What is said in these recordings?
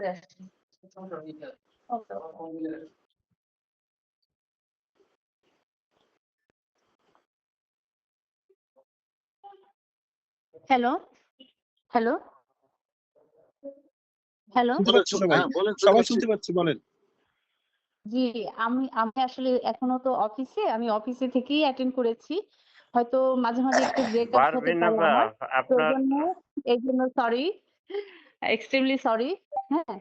করে আসি। Hello hello hello সবাই। হ্যাঁ, শুনতে পাচ্ছি। বলেন। জি আমি আমি আসলে এখনও তো অফিসে আমি অফিসে থেকেই অ্যাটেন্ড করেছি। হয়তো মাঝে মাঝে একটু হতে পারে আপা আমার। তো আপনার জন্য এই জন্য সরি এক্সট্রিমলি সরি হ্যাঁ।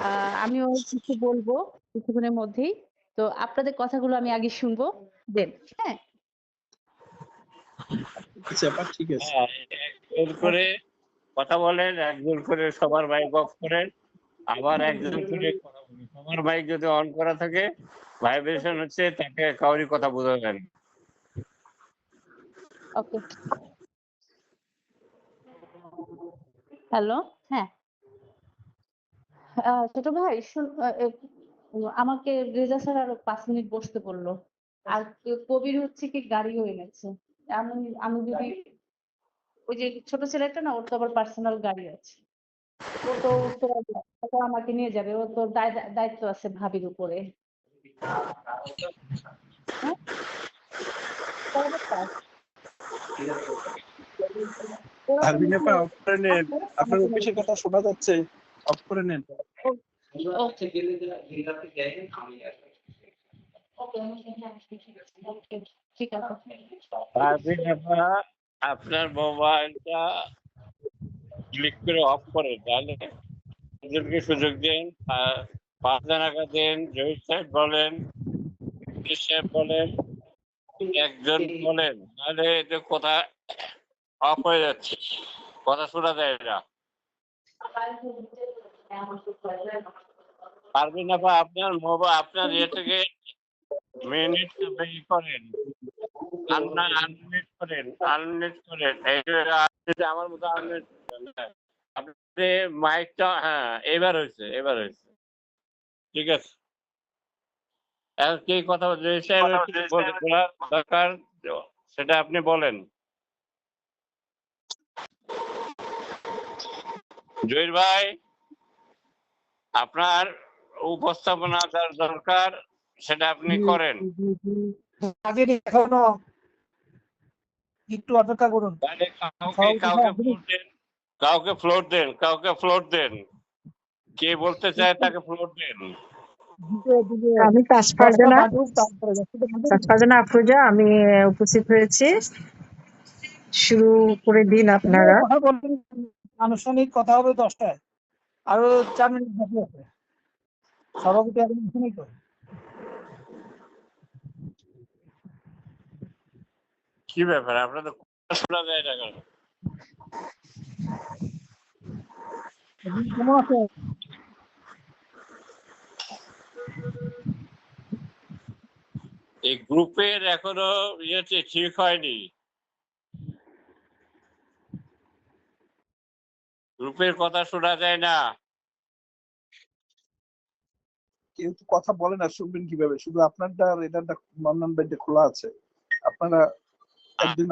আহ, আমিও কিছু বলব কিছুক্ষণের মধ্যেই। তো আপনাদের কথাগুলো আমি আগে শুনব দেন হ্যাঁ। আচ্ছা আপা ঠিক আছে। হ্যাঁ, একজন করে কথা বলেন একজন করে সবার মাইক অফ করেন আবার একজন করে কথা বলেন। সবার মাইক যদি অন করা থাকে ভাইব্রেশন হচ্ছে তাকে কাউরি কথা বোঝা যায় না। ওকে। হ্যালো হ্যাঁ। আহ, ছোট ভাই আমাকে রেজা স্যার আরও পাঁচ মিনিট বসতে বলল। আর কবির হচ্ছে কি গাড়ি হয়ে গেছে। আমি আমি যদি ওই যে ছোট ছেলেটা না ওর তো আবার পার্সোনাল গাড়ি আছে। ও তো উত্তরা ও তো আমাকে নিয়ে যাবে। ও তো দায়- দায়িত্ব আছে ভাবির উপরে। হ্যাঁ? তাহলে কাজ। ওরা আরবিন আপা অফ করে নেন। আপনার অফিসের কথা শোনা যাচ্ছে। অফ করে নেন। ওকে ওকে ঠিক আছে পারবেন আপা আপনার মোবাইলটা ক্লিক করে অফ করেন তাহলে একজনকে সুযোগ দিন। আর পাঁচ জনাকে দেন জহির সাহেব বলেন সাহেব বলেন একজন বলেন। নাহলে এতে কথা অফ হয়ে যাচ্ছে। কথা শোনা যায় না। পারবেন আপা আপনার মোবাইল আপনার ইয়ে থেকে মিনিট করেন। আননা আনমিউট করেন আনমিউট করেন। আমার মতো হ্যাঁ। আপনি মাইকটা হ্যাঁ এবার হয়েছে এবার হয়েছে। ঠিক আছে? এখন কি কথা দরকার, সেটা আপনি বলেন। জহির ভাই আপনার উপস্থাপনা যার দরকার সেটা আপনি করেন। এখনও একটু অপেক্ষা করুন। কাউকে ফ্লোর দেন কাউকে ফ্লোর দেন কে বলতে চায় তাকে ফ্লোর দেন। আমি তাসফারজানা। তাসফারজানা আফরোজা আমি উপস্থিত হয়েছি। শুরু করে দিন আপনারা। আনুষ্ঠানিক কথা হবে দশটায়। আরও চার মিনিট বাকি আছে। সভাপতি তো কি ব্যাপার? আপনাদের কথা শোনা যায় না কেন? কেমন আছে? এই গ্রুপের এখনও ইয়েতে ঠিক হয়নি। গ্রুপের কথা শোনা যায় না। কেউ তো কথা বলে না শুনবেন কীভাবে? শুধু আপনারটা আর এটারটা মান্নান ভাইটা খোলা আছে। আপনারা একদিন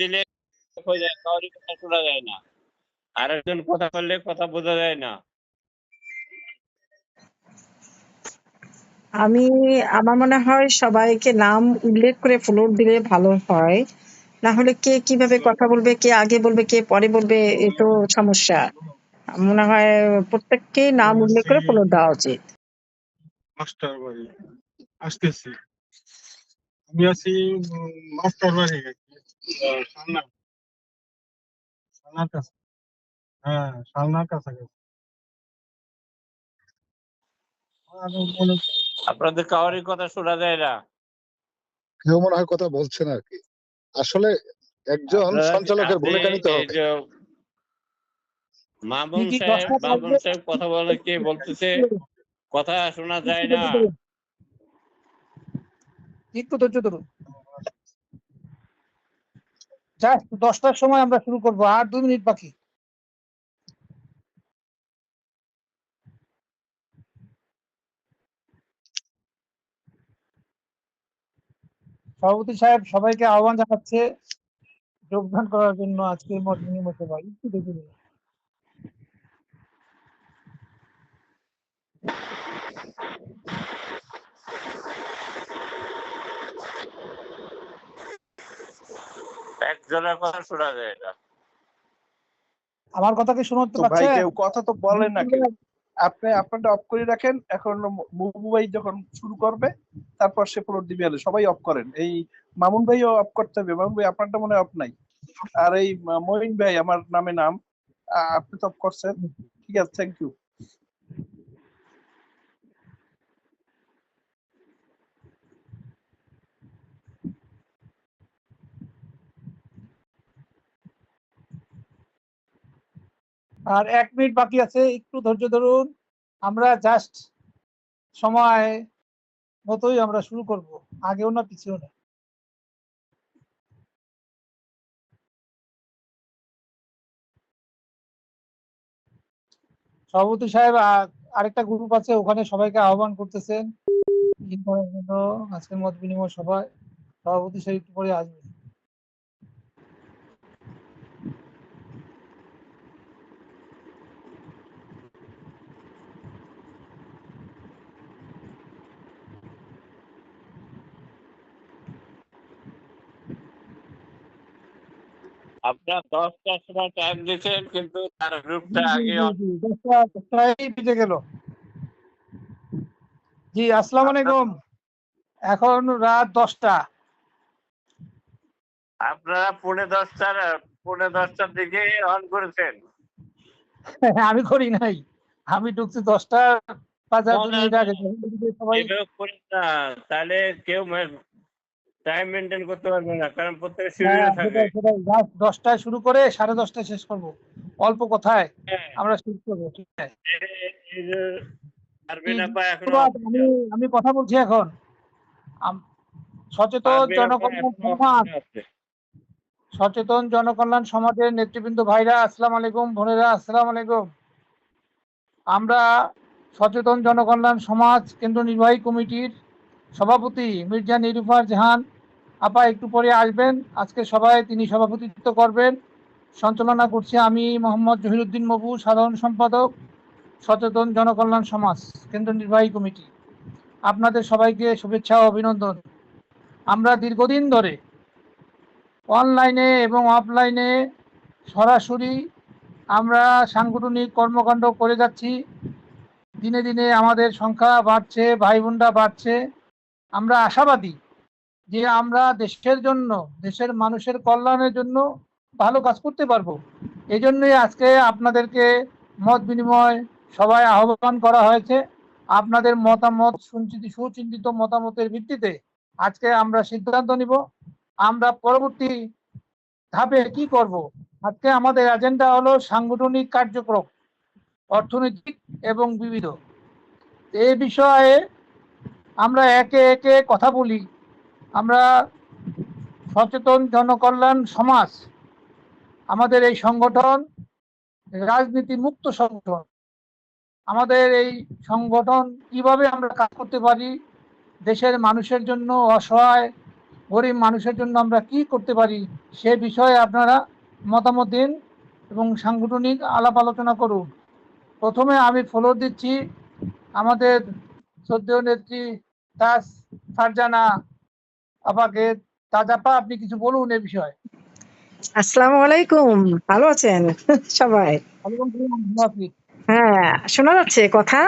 দিলে হয়ে কথা শোনা যায় না। আরেকজন কথা বললে কথা বোঝা যায় না। আমি আমার মনে হয় সবাইকে নাম উল্লেখ করে ফ্লোর দিলে ভালো হয়। না হলে কে কীভাবে কথা বলবে কে আগে বলবে কে পরে বলবে এ তো সমস্যা। মনে হয় প্রত্যেককেই নাম উল্লেখ করে ফ্লোর দেওয়া উচিত। মাস্টার বাড়ি। আসতেছি। আমি আছি মাস্টার বাড়ি। কাছে। হ্যাঁ কাছাকাছি আপনাদের কাউরি কথা শোনা যায় না। কেউ মনে হয় কথা বলছেন আর কি। আসলে একজন সঞ্চালকের ভূমিকা নিতে হবে। মামুন সাহেব মামুন সাহেব কথা বলে কে বলতেছে? কথা শোনা যায় না। একটু ধৈর্য ধরুন। জাস্ট দশটার সময় আমরা শুরু করব। আর দুই মিনিট বাকি। সভাপতি সাহেব সবাইকে আহ্বান জানাচ্ছে যোগদান করার জন্য আজকের মত নিয়মিত ভাই একটু কথা শোনা যায় আমার কথা কি শুনতে পাচ্ছে কথা তো বলেন না আপনি আপনারটা অফ করে রাখেন। এখন মুবু ভাই যখন শুরু করবে, তারপর সে ফ্লোর দিবে আলো, সবাই অফ করেন। এই মামুন ভাইও অফ করতে হবে। মামুন ভাই, আপনারটা মনে অফ নাই? আর এই মঈন ভাই, আমার নামে নাম আপনি তো অফ করছেন। ঠিক আছে থ্যাংক ইউ আর এক মিনিট বাকি আছে, একটু ধৈর্য ধরুন। আমরা জাস্ট সময় মতোই আমরা শুরু করব। আগেও না, পিছিয়েও না। সভাপতি সাহেব আরেকটা গ্রুপ আছে, ওখানে সবাইকে আহ্বান করতেছেন। আজকের মত বিনিময় সভায়। সভাপতি সাহেব একটু পরে আসবেন। আপনার দশটার সময় টাইম দিচ্ছেন কিন্তু তার গ্রুপটা আগে জি, জি, দশটা দশটায় বেজে গেল। জি আসসালামু আলাইকুম। এখন রাত দশটা। আপনারা পৌনে দশটার পৌনে দশটার দিকে অন করেছেন। আমি করি নাই। আমি ঢুকছি দশটা পাঁচ মিনিট আগে তাহলে কেউ টাইম মেনটেন করতে পারবে না কারণ প্রত্যেকের হ্যাঁ, শিডিউল থাকে। রাত দশটায় শুরু করে সাড়ে দশটায় শেষ করব। অল্প কথায় হ্যাঁ, আমরা শেষ করব। আমি আমি কথা বলছি এখন। সচেতন জনকল্যাণ সচেতন জনকল্যাণ সমাজের নেতৃবৃন্দ ভাইরা আসসালামু আলাইকুম বোনেরা আসসালাম আলাইকুম। আমরা সচেতন জনকল্যাণ সমাজ কেন্দ্র নির্বাহী কমিটির সভাপতি মির্জা নিরুফার জাহান আপা একটু পরে আসবেন। আজকে সভায় তিনি সভাপতিত্ব করবেন। সঞ্চালনা করছি আমি মোহাম্মদ জহিরুদ্দিন মবু, সাধারণ সম্পাদক, সচেতন জনকল্যাণ সমাজ, কেন্দ্র নির্বাহী কমিটি। আপনাদের সবাইকে শুভেচ্ছা ও অভিনন্দন। আমরা দীর্ঘদিন ধরে অনলাইনে এবং অফলাইনে সরাসরি আমরা সাংগঠনিক কর্মকাণ্ড করে যাচ্ছি। দিনে দিনে আমাদের সংখ্যা বাড়ছে ভাই বোনরা বাড়ছে। আমরা আশাবাদী যে আমরা দেশের জন্য, দেশের মানুষের কল্যাণের জন্য ভালো কাজ করতে পারব। এই জন্যই আজকে আপনাদেরকে মত বিনিময় সবাই আহ্বান করা হয়েছে। আপনাদের মতামত সুচিন্তিত সুচিন্তিত মতামতের ভিত্তিতে আজকে আমরা সিদ্ধান্ত নিব। আমরা পরবর্তী ধাপে কি করব? আজকে আমাদের এজেন্ডা হলো সাংগঠনিক কার্যক্রম, অর্থনৈতিক এবং বিবিধ। এই বিষয়ে আমরা একে একে কথা বলি। আমরা সচেতন জনকল্যাণ সমাজ, আমাদের এই সংগঠন রাজনীতি মুক্ত সংগঠন, আমাদের এই সংগঠন কীভাবে আমরা কাজ করতে পারি, দেশের মানুষের জন্য অসহায়, গরিব মানুষের জন্য আমরা কি করতে পারি, সে বিষয়ে আপনারা মতামত দিন এবং সাংগঠনিক আলাপ আলোচনা করুন। প্রথমে আমি ফলো দিচ্ছি আমাদের শ্রদ্ধেয় নেত্রী তাজ ফারজানা আপাকে তাজাপা আপনি কিছু বলুন এ বিষয়ে। আসসালামু আলাইকুম ভালো আছেন সবাই। হ্যাঁ শোনা যাচ্ছে কথা?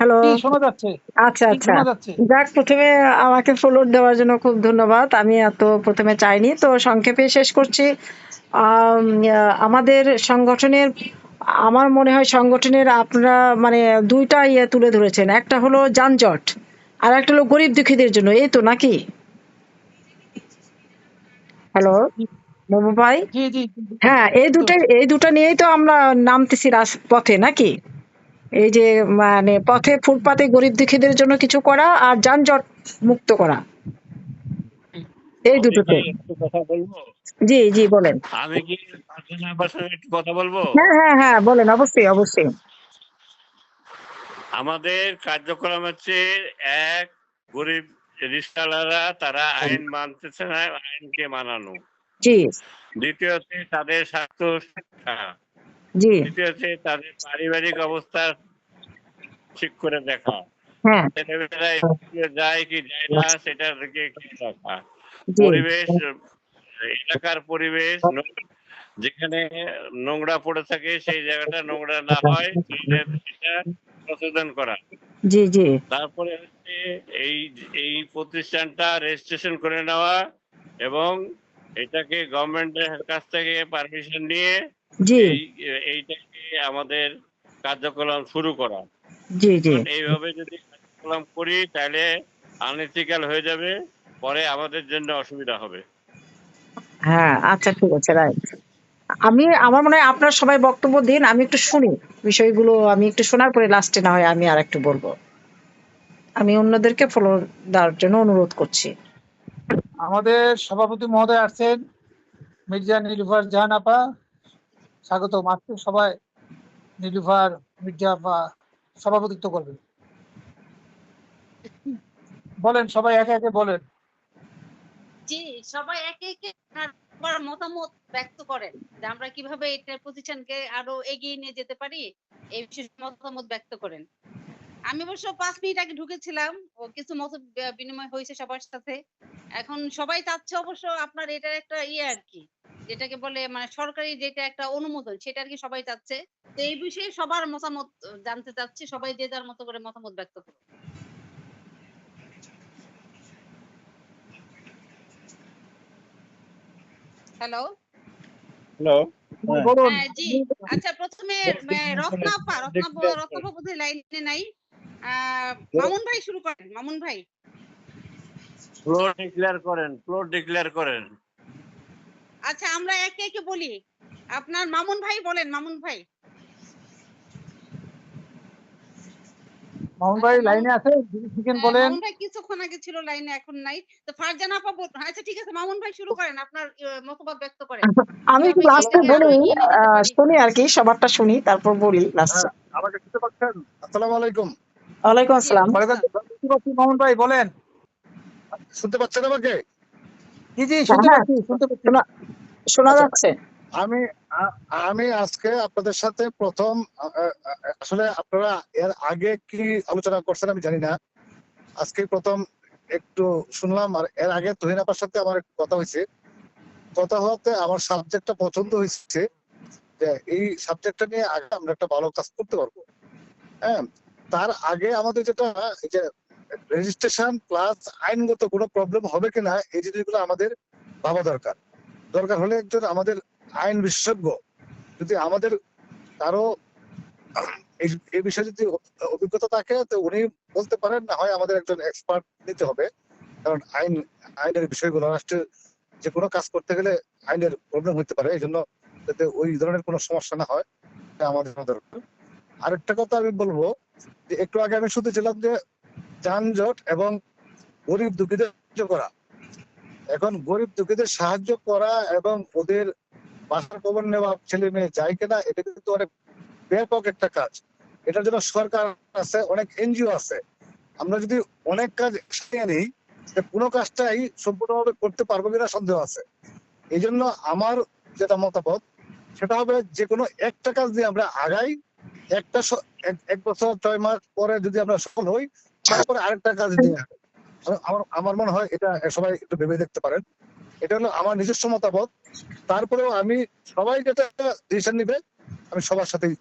হ্যালো শোনা যাচ্ছে। আচ্ছা আচ্ছা। যাক প্রথমে আমাকে ফলোর দেওয়ার জন্য খুব ধন্যবাদ। আমি এত প্রথমে চাইনি তো সংক্ষেপে শেষ করছি। আমাদের সংগঠনের আমার মনে হয় সংগঠনের আপনারা মানে দুইটা ইয়ে তুলে ধরেছেন। একটা হলো যানজট। আর একটা হলো গরিব দুঃখীদের জন্য এই তো নাকি? হ্যালো মোমো ভাই হ্যাঁ এই দুটো এই দুটো নিয়েই তো আমরা নামতেছি পথে নাকি? এই যে মানে পথে ফুটপাতে গরিব দুঃখীদের জন্য কিছু করা আর যানজট মুক্ত করা। এই দুটোতে। জি জি বলেন। আমি কি কথা বলব? হ্যাঁ হ্যাঁ হ্যাঁ বলেন অবশ্যই অবশ্যই। আমাদের কার্যক্রম হচ্ছে এক গরিব রিস্কালাররা তারা আইন মানতেছে না আইনকে মানানো। জি। দ্বিতীয়ত তাদের স্বাস্থ্য শিক্ষা। জি। তৃতীয়ত তাদের পারিবারিক অবস্থা ঠিক করে দেখা। হ্যাঁ। ছেলেমেয়েরা যায় কি যায় না সেটার দিকে রাখা পরিবেশ এলাকার পরিবেশ যেখানে নোংরা পড়ে থাকে সেই জায়গাটা নোংরা না হয় সেটা সচেতন করা। জি জি। তারপরে হচ্ছে এই এই প্রতিষ্ঠানটা রেজিস্ট্রেশন করে নেওয়া এবং এটাকে গভর্নমেন্টের কাছ থেকে পারমিশন নিয়ে জি। এইটাকে আমাদের কার্যক্রম শুরু করা। জি জি। এইভাবে যদি কার্যক্রম করি তাহলে আনএথিক্যাল হয়ে যাবে পরে আমাদের জন্য অসুবিধা হবে। হ্যাঁ আচ্ছা ঠিক আছে রাইট। আমি আমার মনে হয় আপনার সবাই বক্তব্য দিন আমি একটু শুনি বিষয়গুলো আমি একটু শোনার পরে লাস্টে না হয় আমি আর একটু বলব। আমি অন্যদেরকে ফলো দেওয়ার জন্য অনুরোধ করছি। আমাদের সভাপতি মহোদয় আসছেন মির্জা নীলুফার জাহান আপা। স্বাগত মাত্র সবাই নীলুফার মির্জা আপা সভাপতিত্ব করবেন। বলেন সবাই একে একে বলেন। জি সবাই একে একে। তার মতামত ব্যক্ত করেন যে আমরা কীভাবে এটা প্রতিষ্ঠানকে আরও এগিয়ে নিয়ে যেতে পারি, এই বিষয়ে মতামত ব্যক্ত করেন। আমি অবশ্য পাঁচ মিনিট আগে ঢুকেছিলাম, ও কিছু মত বিনিময় হয়েছে সবার সাথে। এখন সবাই চাচ্ছে অবশ্য আপনার এটার একটা ইয়ে আর কি, যেটাকে বলে মানে সরকারি যেটা একটা অনুমোদন, সেটা আর কি সবাই চাচ্ছে। তো এই বিষয়ে সবার মতামত জানতে চাচ্ছি, সবাই যে যার মতো করে মতামত ব্যক্ত করুন হ্যালো হ্যালো হ্যাঁ জি। আচ্ছা প্রথমে আহ, রত্নাপা রত্নাপা রত্নাপা বোধহয় লাইনে নাই। মামুন ভাই শুরু করেন মামুন ভাই। ফ্লোর ডিক্লেয়ার করেন ফ্লোর ডিক্লেয়ার করেন। আচ্ছা আমরা একে একে বলি। আপনার মামুন ভাই বলেন মামুন ভাই। মামুন ভাই আচ্ছা, লাইনে আছে যদি শিখেন হ্যাঁ, বলেন। মামুন ভাই কিছুক্ষণ আগে ছিল লাইনে এখন নাই। তো ফারজানা আপা বল- আচ্ছা ঠিক আছে মামুন ভাই শুরু করেন আপনার মতবাদ ব্যক্ত করেন। আমি একটু লাস্টে বলি এগিয়ে নিতে আহ, পারি? শুনি আর কি সবারটা শুনি তারপর বলি লাস্টে আমাকে শুনতে পাচ্ছেন আসসালামু আলাইকুম। ওয়ালাইকুম আসসালাম। মামুন ভাই বলেন। শুনতে পাচ্ছেন আমাকে? জি জি শুনতে হ্যাঁ। পাচ্ছি শুনতে পাচ্ছি। শোনা শোনা। যাচ্ছে। আমি আমি আজকে আপনাদের সাথে প্রথম আসলে আপনারা এর আগে কি আলোচনা করছেন আমি জানি না। আজকে প্রথম একটু শুনলাম আর এর আগে তুহিন আপার সাথে আমার কথা হয়েছে। কথা হওয়াতে আমার সাবজেক্টটা পছন্দ হয়েছে যে এই সাবজেক্টটা নিয়ে আগে আমরা একটা ভালো কাজ করতে পারব। হ্যাঁ তার আগে আমাদের যেটা যে রেজিস্ট্রেশন প্লাস আইনগত কোনো প্রবলেম হবে কিনা, এই জিনিসগুলো আমাদের ভাবা দরকার। দরকার হলে একজন আমাদের আইন বিশেষজ্ঞ, যদি আমাদের কারও এই বিষয়ে যদি অভিজ্ঞতা থাকে, তো উনি বলতে পারেন, না হয় আমাদের একজন এক্সপার্ট নিতে হবে। কারণ আইন, আইনের বিষয়গুলো রাষ্ট্রের যে কোনো কাজ করতে গেলে আইনের প্রবলেম হতে পারে এই জন্য যাতে ওই ধরনের কোনো সমস্যা না হয় আমাদের দরকার। আরেকটা কথা আমি বলব, যে একটু আগে আমি শুনতেছিলাম যে যানজট এবং গরিব দুঃখীদের সাহায্য করা। এখন গরিব দুঃখীদের সাহায্য করা এবং ওদের বাসার খবর নেওয়া ছেলে মেয়ে যায় কিনা, এটা কিন্তু অনেক ব্যাপক একটা কাজ। এটার জন্য সরকার আছে, অনেক এনজিও আছে। আমরা যদি অনেক কাজ নিই কোনো কাজটাই সম্পূর্ণভাবে করতে পারব কিনা সন্দেহ আছে। এই জন্য আমার যেটা মতামত, সেটা হবে যে কোনো একটা কাজ দিয়ে আমরা আগাই, একটা এক- বছর, ছয় মাস পরে যদি আমরা সফল হই, তারপরে আরেকটা কাজ আমার- আমার আমার মনে হয় এটা সবাই একটু ভেবে দেখতে পারেন। এটা হলো আমার নিজস্ব মতামত। তারপরেও আমি সবাই যেটা ডিসিশন নিবে আমি সবার সাথেই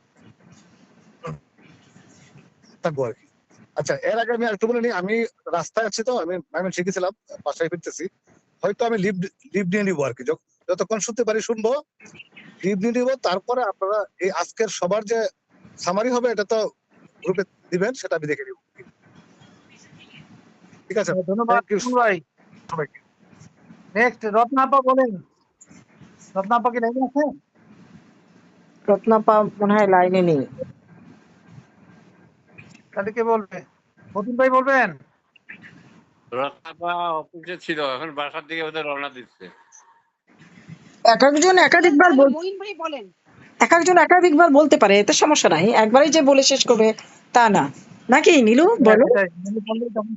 থাকব আর কি। আচ্ছা এর আগে আমি একটু বলে নিই আমি রাস্তায় আছি তো আমি আমি শিখেছিলাম বাসায় ফিরতেছি। হয়তো আমি লিভ লিভ নিয়ে নিবো আর কি। যতক্ষণ শুনতে পারি শুনব লিভ নিয়ে নিবো তারপরে আপনারা এই আজকের সবার যে সামারি হবে এটা তো গ্রুপে দিবেন সেটা আমি দেখে নিব। ঠিক আছে? ধন্যবাদ. মামুন ভাই। সবাইকে। নেক্সট রত্নাপা বলেন। রত্নাপা কি লাইনে আছে? রত্নাপা মনে হয় লাইনে নেই। তাহলে কে বলবে? ভাই বলবেন? রত্নাপা অফিসে ছিল এখন বাসার দিকে ওদের রওনা দিচ্ছে। এক একজন একাধিকবার বল মহিন ভাই বলেন। এক একজন একাধিকবার বলতে পারে এতে সমস্যা নাই। একবারই যে বলে শেষ করবে তা না। নাকি নীলু হ্যাঁ, বলো।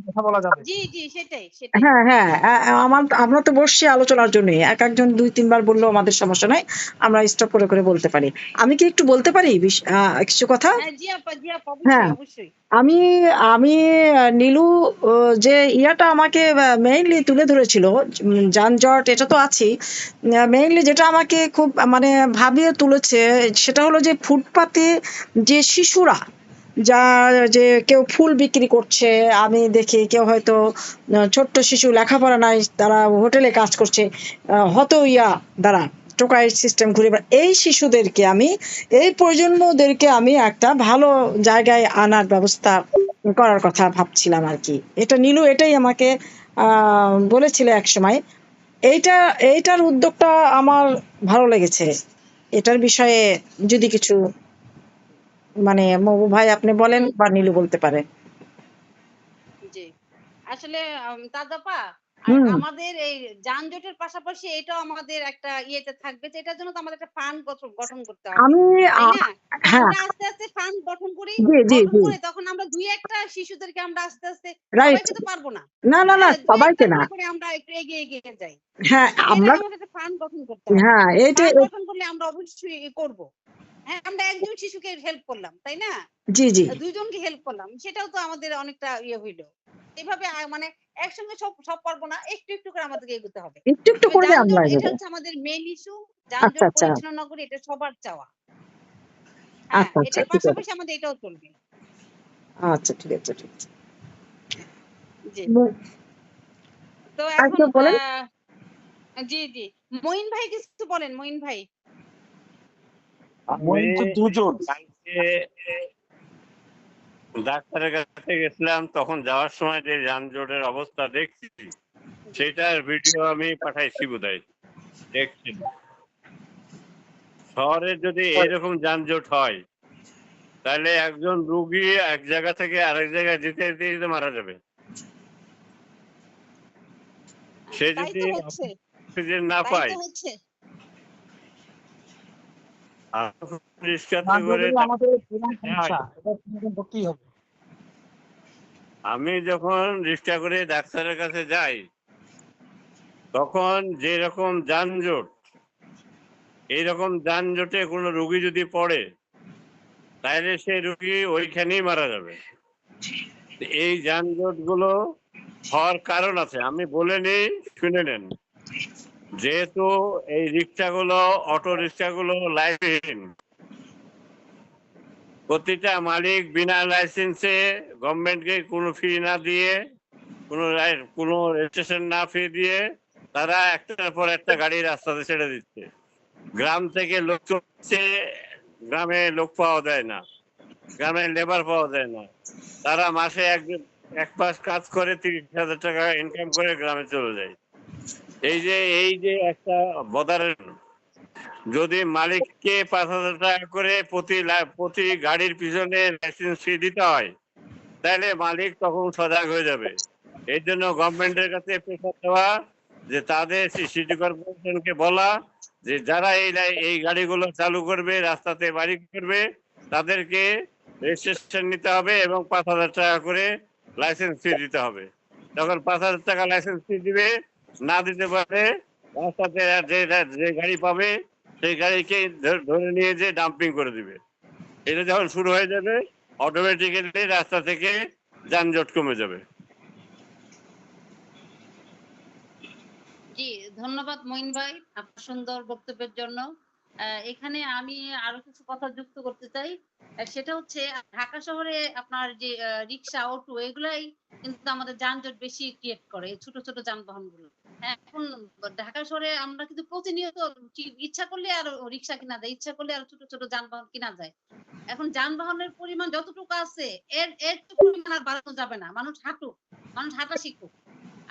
কথা বলা যাবে। জি জি সেটাই সেটাই। হ্যাঁ হ্যাঁ আমার আমরা তো বসছি আলোচনার জন্য। এক একজন দুই তিনবার বললেও আমাদের সমস্যা নাই আমরা স্টপ করে করে বলতে পারি। আমি কি একটু বলতে পারি কিছু কথা? হ্যাঁ জি আপা জি আপা হ্যাঁ। আমি আমি নীলু যে ইয়াটা আমাকে মেইনলি তুলে ধরেছিল যানজট এটা তো আছেই মেইনলি যেটা আমাকে খুব মানে ভাবিয়ে তুলেছে সেটা হলো যে ফুটপাতে যে শিশুরা যা যে কেউ ফুল বিক্রি করছে, আমি দেখি কেউ হয়তো ছোট্ট শিশু লেখাপড়া নাই, তারা হোটেলে কাজ করছে হত ইয়া দ্বারা টোকাই সিস্টেম ঘুরে বেড়া- এই শিশুদেরকে আমি, এই প্রজন্মদেরকে আমি একটা ভালো জায়গায় আনার ব্যবস্থা করার কথা ভাবছিলাম আর কি। এটা নীলু এটাই আমাকে বলেছিল এক সময় এইটা, এইটার উদ্যোগটা আমার ভালো লেগেছে। এটার বিষয়ে যদি কিছু মানে মবু ভাই আপনি বলেন বা নীলু বলতে পারে। জি। আসলে তাজাপা আমাদের এই যানজটের পাশাপাশি এটাও আমাদের একটা ইয়েতে থাকবে যে এটার জন্য তো আমাদের একটা ফান্ড গঠন করতে হবে। আমি হ্যাঁ। আস্তে আস্তে ফান্ড গঠন করি জি জি গঠন জি। করে তখন আমরা দুই একটা শিশুদেরকে আমরা আস্তে আস্তে রাইট সবাইকে তো পারব না। না না না হ্যাঁ, সবাইকে না। করে আমরা একটু এগিয়ে এগিয়ে যাই। হ্যাঁ আমরা ফান্ড গঠন করতে হ্যাঁ ফান্ড গঠন করলে আমরা অবশ্যই করব। আমরা একজন শিশুকে হেল্প করলাম তাই না? জি জি। দুইজনকে হেল্প করলাম সেটাও তো আমাদের অনেকটা ইয়ে হইল। এভাবে মানে একসঙ্গে সব সব পারব না একটু একটু করে আমাদেরকে এগোতে হবে। একটু একটু যানজট আমরা এটা হচ্ছে আমাদের মেইন ইস্যু যানজট আচ্ছা। আচ্ছা পরিচালনা করে এটা সবার চাওয়া। হ্যাঁ আচ্ছা আচ্ছা এটার পাশাপাশি আমাদের এটাও চলবে। আচ্ছা ঠিক আছে ঠিক আছে। জি। তো এখন জি জি। মঈন ভাই কিছু বলেন মঈন ভাই। আমি ডাক্তারের কাছে গেছিলাম তখন যাওয়ার সময় যে যানজটের অবস্থা দেখছি সেটার ভিডিও আমি পাঠাইছি বোধহয়। দেখছি। শহরে যদি এরকম যানজট হয় তাহলে একজন রুগী এক জায়গা থেকে আরেক জায়গায় যেতে যেতে যেতে মারা যাবে। সে যদি অক্সিজেন না পায় তো হচ্ছে আর রিক্সাতে করে যানজটই আমাদের প্রধান হ্যাঁ। সমস্যা এটা সমাধান করতেই হবে আমি যখন রিক্সা করে ডাক্তারের কাছে যাই তখন যে রকম যানজট এইরকম যানজটে কোনো রুগী যদি পড়ে তাহলে সেই রুগী ওইখানেই মারা যাবে। এই যানজটগুলো হওয়ার কারণ আছে। আমি বলে নেই শুনে নেন। যেহেতু এই রিক্সাগুলো, অটো রিক্সাগুলো লাইফহীন প্রতিটা মালিক বিনা লাইসেন্সে গভর্নমেন্টকে কোনো ফি না দিয়ে, কোনো কোনো রেজিস্ট্রেশন না ফি দিয়ে তারা একটার পর একটা গাড়ি রাস্তাতে ছেড়ে দিচ্ছে। গ্রাম থেকে লোক চলছে, গ্রামে লোক পাওয়া যায় না। গ্রামে লেবার পাওয়া যায় না। তারা মাসে এক এক মাস কাজ করে তিরিশ হাজার টাকা ইনকাম করে গ্রামে চলে যায়। এই যে এই যে একটা বদারের, যদি মালিককে পাঁচ হাজার টাকা করে প্রতি প্রতি গাড়ির পিছনে লাইসেন্স ফি দিতে হয়, তাহলে মালিক তখন সজাগ হয়ে যাবে। এই জন্য গভর্নমেন্টের কাছে প্রেশার দেওয়া, যে তাদের সিটি কর্পোরেশনকে বলা, যে যারা এই এই গাড়িগুলো চালু করবে, রাস্তাতে বাড়ি করবে, তাদেরকে রেজিস্ট্রেশন নিতে হবে এবং পাঁচ হাজার টাকা করে লাইসেন্স ফি দিতে হবে। তখন পাঁচ হাজার টাকা লাইসেন্স ফি দিবে না দিতে পারে রাস্তাতে যে যে গাড়ি পাবে, সেই গাড়িকে ধরে নিয়ে যে ডাম্পিং করে দিবে। এটা যখন শুরু হয়ে যাবে অটোমেটিক্যালি রাস্তা থেকে যানজট কমে যাবে। জি, ধন্যবাদ মঈন ভাই আপনার সুন্দর বক্তব্যের জন্য। এখানে আমি আরও কিছু কথা যুক্ত করতে চাই। সেটা হচ্ছে, ঢাকা শহরে আপনার যে রিক্সা, অটো, এগুলাই কিন্তু আমাদের যানজট বেশি ক্রিয়েট করে ছোট ছোট যানবাহনগুলো এখন ঢাকা শহরে আমরা কিন্তু প্রতিনিয়ত ইচ্ছা করলে আর রিক্সা কিনা যায়, ইচ্ছা করলে আর ছোট ছোট যানবাহন কিনা যায়। এখন যানবাহনের পরিমাণ যতটুকু আছে, এর এর পরিমাণ আর বাড়ানো যাবে না। মানুষ হাঁটুক, মানুষ হাঁটা শিখুক।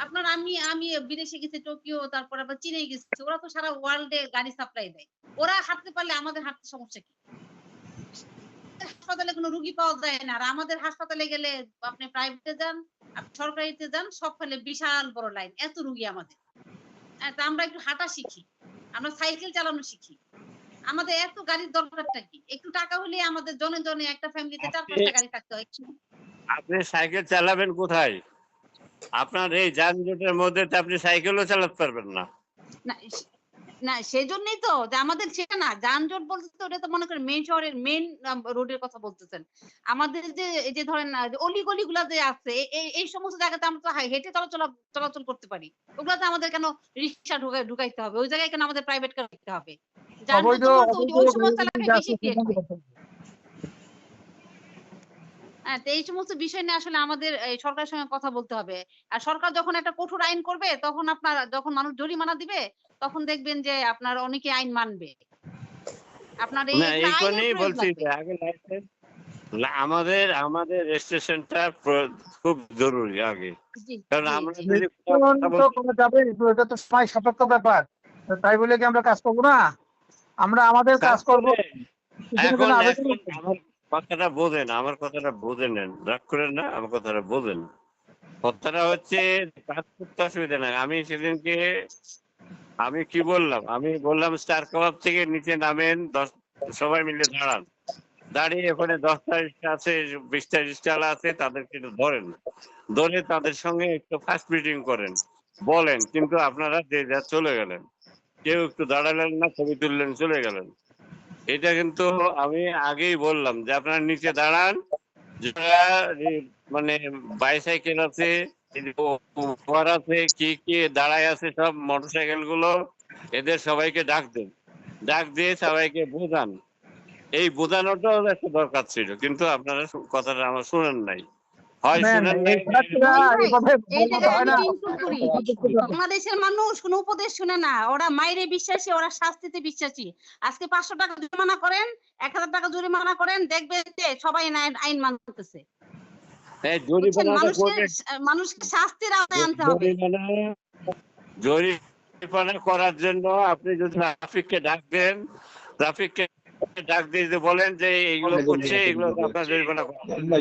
আপনার আমি আমি বিদেশে গেছি, টোকিও, তারপর আবার চীনে গেছি, ওরা তো সারা ওয়ার্ল্ডে গাড়ি সাপ্লাই দেয়। ওরা হাঁটতে পারলে আমাদের হাঁটতে সমস্যা কি? হাসপাতালে কোনো রুগী পাওয়া যায় না। আর আমাদের হাসপাতালে গেলে আপনি প্রাইভেটে যান সরকারিতে যান সব ফেলে বিশাল বড় লাইন এত রুগী আমাদের। হ্যাঁ, তা আমরা একটু হাঁটা শিখি। আমরা সাইকেল চালানো শিখি। আমাদের এত গাড়ির দরকারটা কি? একটু টাকা হলে আমাদের জনে জনে একটা ফ্যামিলিতে চার পাঁচটা গাড়ি থাকতে হয়। আপনি সাইকেল চালাবেন কোথায়? আপনার এই যানজটের মধ্যে তো আপনি সাইকেলও চালাতে পারবেন না না সেজন্যই তো যে আমাদের সেটা না যানজট বলতে ওটা তো মনে করেন মেন শহরের মেন রোডের কথা বলতেছেন। আমাদের যে এই যে ধরেন না যে অলি গলি যে আছে এই এই সমস্ত জায়গাতে আমরা তো হেঁটে চলাচল চলাচল করতে পারি। ওগুলাতে আমাদের কেন রিক্সা ঢুকাই ঢুকাইতে হবে? ওই জায়গায় কেন আমাদের প্রাইভেট কার রাখতে হবে? ওই সমস্ত হয়। তো এই সমস্ত বিষয় নিয়ে আসলে আমাদের সরকারের সঙ্গে কথা বলতে হবে। আর সরকার যখন একটা কঠোর আইন করবে তখন আপনার যখন মানুষ জরিমানা দিবে তখন দেখবেন যে আপনার অনেকে আইন মানবে। আপনার এই কারণেই বলছি যে আগে লাইসেন্স আমাদের আমাদের রেজিস্ট্রেশনটা খুব জরুরি আগে। কারণ আমরা যদি যাবে এটা তো সময় সাপেক্ষ ব্যাপার। তাই বলে কি আমরা কাজ করব না? আমরা আমাদের কাজ করব। সেখানে এখন এখন আমার কথাটা বোঝেন আমার কথাটা বোঝেন নেন রাগ করেন না আমার কথাটা বোঝেন। কথাটা হচ্ছে কাজ করতে অসুবিধা নাই। আমি সেদিনকে আমি কি বললাম? আমি বললাম স্টার কাবাব থেকে নিচে নামেন, দশ, সবাই মিলে দাঁড়ান। দাঁড়িয়ে ওখানে রিক্সা আছে, বিশটা রিক্সাওয়ালা আছে, তাদেরকে একটু ধরেন। ধরে তাদের সঙ্গে একটু ফার্স্ট মিটিং করেন। বলেন, কিন্তু আপনারা যে যা চলে গেলেন, কেউ একটু দাঁড়ালেন না, ছবি তুললেন, চলে গেলেন। এটা কিন্তু আমি আগেই বললাম যে আপনারা নিচে দাঁড়ান মানে বাইসাইকেল আছে উপহার আছে কি কি দাঁড়ায় আছে সব মোটরসাইকেলগুলো এদের সবাইকে ডাক দেন। ডাক দিয়ে সবাইকে বোঝান। এই বোঝানোটাও একটা দরকার ছিল কিন্তু আপনারা কথাটা আমার শুনেন নাই। হয় হয় বাংলাদেশের মানুষ কোনো উপদেশ শুনে না। ওরা মাইরে বিশ্বাসী ওরা শাস্তিতে বিশ্বাসী। আজকে পাঁচশো টাকা জরিমানা করেন এক হাজার টাকা জরিমানা করেন দেখবেন যে সবাই আইন মানতেছে। মানুষকে শাস্তির আওতায় আনতে হবে জরিমানা করার জন্য আপনি যদি ট্রাফিককে ডাক দেন ট্রাফিককে ডাক দিয়ে বলেন যে এইগুলো করছে এগুলো আপনার জরিমানা হবে।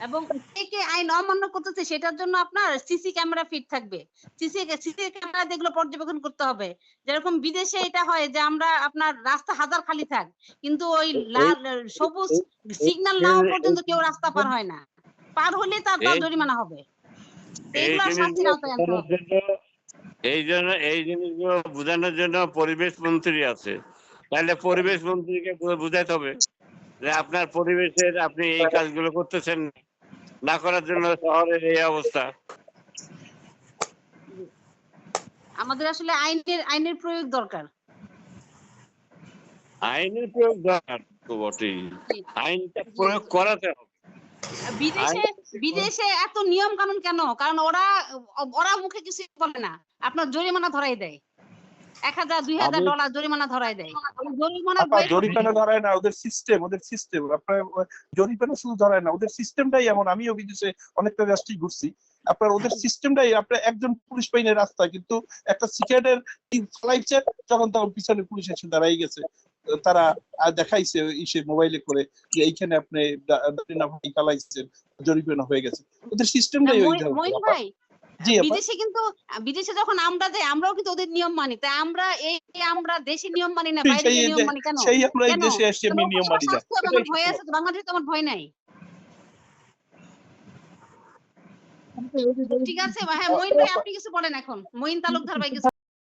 এবং কে আইন অমান্য করতেছে সেটার জন্য আপনার সিসি ক্যামেরা ফিট থাকবে। সিসি সিসি ক্যামেরা যেগুলো পর্যবেক্ষণ করতে হবে। যেরকম বিদেশে এটা হয় যে আমরা আপনার রাস্তা হাজার খালি থাক কিন্তু ওই লাল সবুজ সিগন্যাল না হওয়া পর্যন্ত কেউ রাস্তা পার হয় না। পার হলে তার জরিমানা হবে। এই শাস্তির আওতায় আনতে হবে। জন্য এই জন্য এই জিনিসগুলো বোঝানোর জন্য পরিবেশ মন্ত্রী আছে। তাহলে পরিবেশ মন্ত্রীকে বুঝাইতে হবে যে আপনার পরিবেশের আপনি এই কাজগুলো করতেছেন। না করার জন্য শহরের এই অবস্থা। আমাদের আসলে আইনের আইনের প্রয়োগ দরকার। আইনের প্রয়োগ দরকার তো বটেই। আইনটা প্রয়োগ করাতে হবে। বিদেশে বিদেশে এত নিয়ম কানুন কেন? কারণ ওরা ওরা মুখে কিছু বলে না। আপনার জরিমানা ধরাই দেয়। এক হাজার দুই হাজার ডলার জরিমানা ধরাই দেয়। জরিমানা ধরায় না ওদের সিস্টেম ওদের সিস্টেম আপনার জরিপানা শুধু ধরায় না ওদের সিস্টেমটাই এমন। আমিও বিদেশে অনেকটা রাষ্ট্রই ঘুরছি। আপনার ওদের সিস্টেমটাই আপনার একজন পুলিশ পাইনে রাস্তা কিন্তু একটা সিগারেটের ফ্লাইটছে যখন তখন পিছনে পুলিশ এসে দাঁড়াই গেছে। তারা দেখাইছে ইসে মোবাইলে করে যে এইখানে আপনি দাঁড়িয়ে না ভাই চালাইছেন জরিপানা হয়ে গেছে। ওদের সিস্টেমটাই ওই ধরনের ভাই বিদেশে কিন্তু বিদেশে যখন আমরা যাই আমরাও কিন্তু ওদের নিয়ম মানি। তাই আমরা এই আমরা দেশি নিয়ম মানি না বাইরের বাইরে নিয়ম মানি কেন? সেই আমরা এই দেশে এসে আমি এমনি নিয়ম মানি না। ভয় আছে তো বাংলাদেশে তো আমার ভয় নাই। ঠিক আছে হ্যাঁ মইন ভাই আপনি কিছু বলেন এখন। মইন তালুকদার ভাই কিছু